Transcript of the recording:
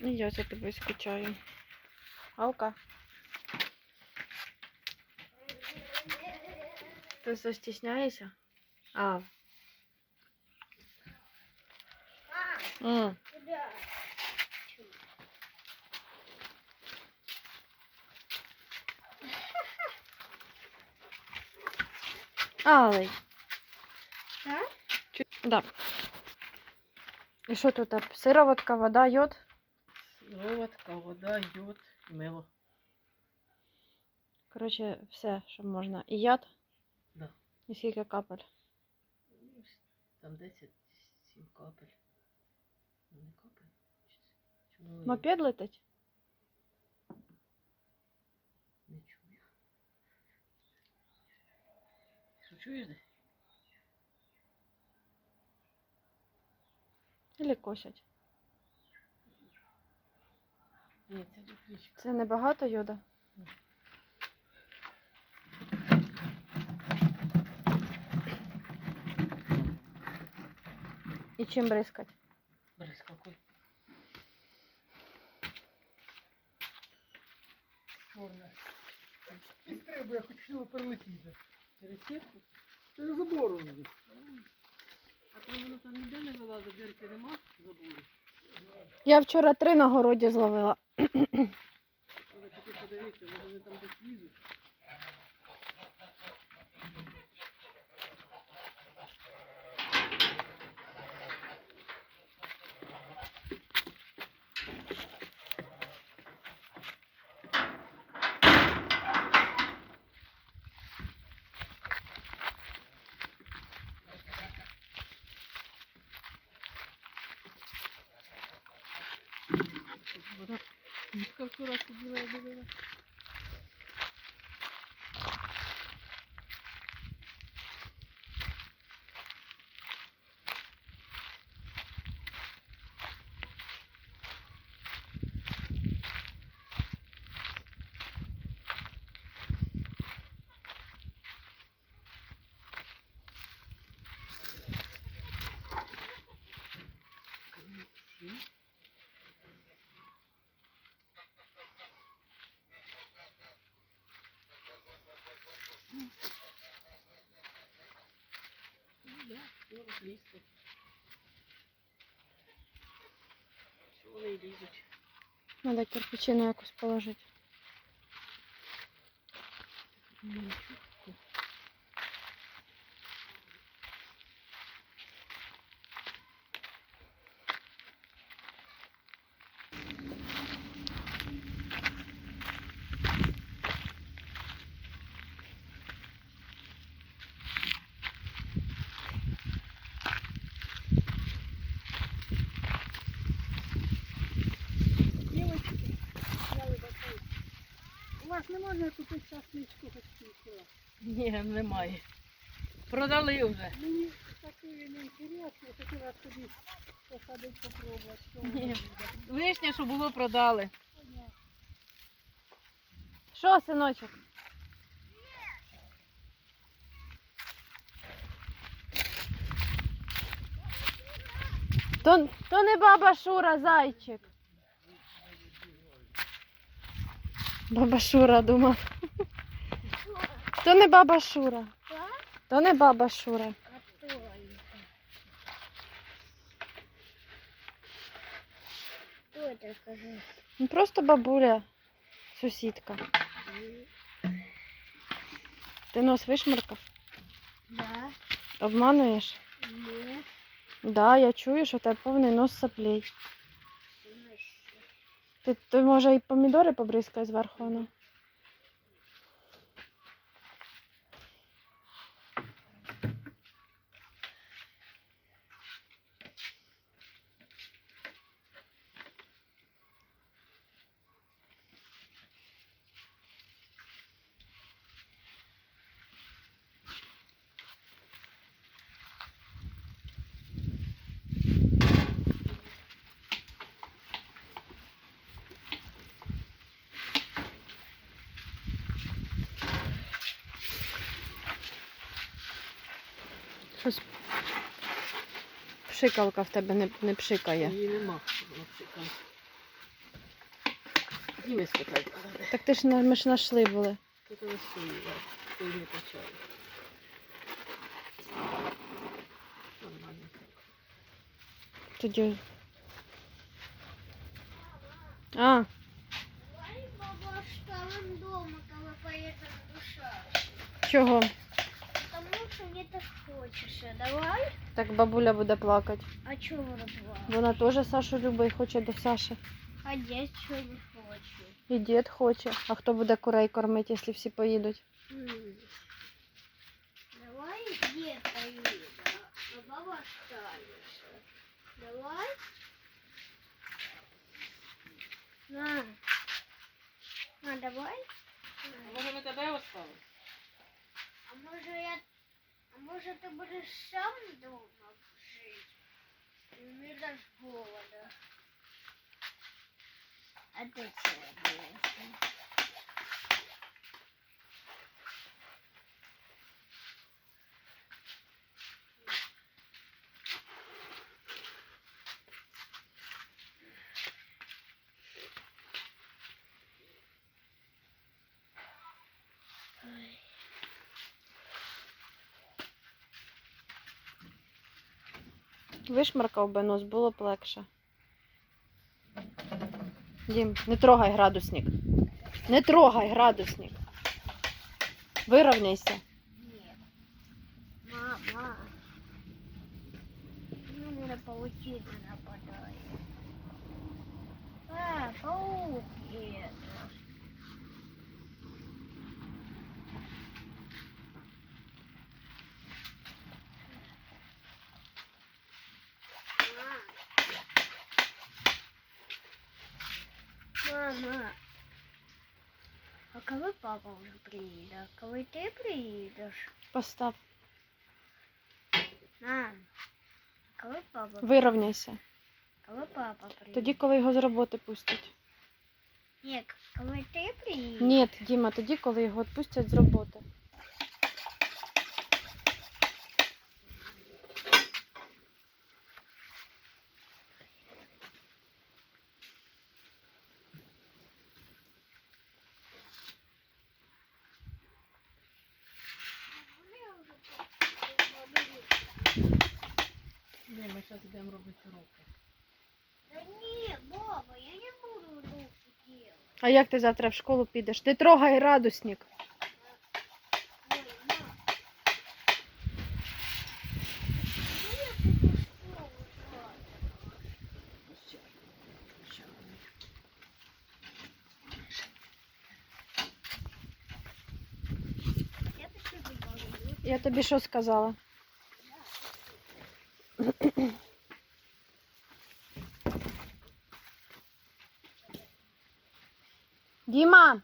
І я за тобою скучаю. Алка. Ти застісняєшся? А. М. Алий. Так? Чу- Да. І що тут? Сироватка, вода, йод? Сироватка, вода, йод, мило. Коротше, все, що можна. І яд? Да. І скільки капель? Там 10 7 капель. Ну, Не капель. воно Мопед летить? Не чую. Що чуєш десь? Или косять? Ні, це духничка. Це небагато йода? І чим бризкать? Бризь какой. Чорне. І треба, я хотів прилетіти. Через сітку? Через забору. Воно там ніде не вилазить, дірки нема забули. Я вчора три на городі зловила. Але тільки подивіться, вони там десь лізуть. Мішка вчора Що вони й лізуть? Треба кирпичину якось положити. Ну, вас не можна купити часничку хоч кілька? Ні, немає. Продали вже. Мені таке не інтересно, хотіла собі посадити, попробувати, що Ні. що було, продали. Що, синочок? То, то не баба Шура, зайчик. Баба Шура думав. То не баба Шура. То не баба Шура. Ну просто бабуля, сусідка. Ти нос вишмаркав? Да, Обмануєш? ні, Да, я чую, що у тебе повний нос соплей. Ти, ти може і помідори побризкає зверху воно? Щось пшикалка в тебе не, не пшикає. Її нема. Мексикан. Діми спитати. Так ти ж на- ми ж знайшли були. Тут ось стоїть, ти не почав. Нормально. Тоді. А, чого? Потому что мне так хочется. Давай. Так бабуля буде плакати. А чего два? Вона теж Сашу любить і хоче до Саші. А я чего не хочу. І дід хоче. А хто буде курей кормити, якщо всі поїдуть? М. Давай где поедем, а баба останется. Давай. На. На, давай. Може ми тебе оставимо? Може ти будеш сам дома жити? І не даш голода. А ти чого? Вишмаркав би нос, було б легше. Дім, не трогай градусник. Не трогай градусник. Вирівняйся. Мама. Ну, меня паутина нападает. А, паук это. Мама. А коли папа вже приїде? А коли ти приїдеш? Постав. Мам. а Коли папа Вирівняйся. Коли папа приїде? Тоді, коли його з роботи пустять. Ні, коли ти приїдеш? Ні, Діма, тоді, коли його відпустять з роботи. Ні, ми зараз йдемо робити уроки. Да ні, баба, я не буду руки делать. А як ти завтра в школу підеш? Не трогай говорю. Я тобі що сказала? Діма!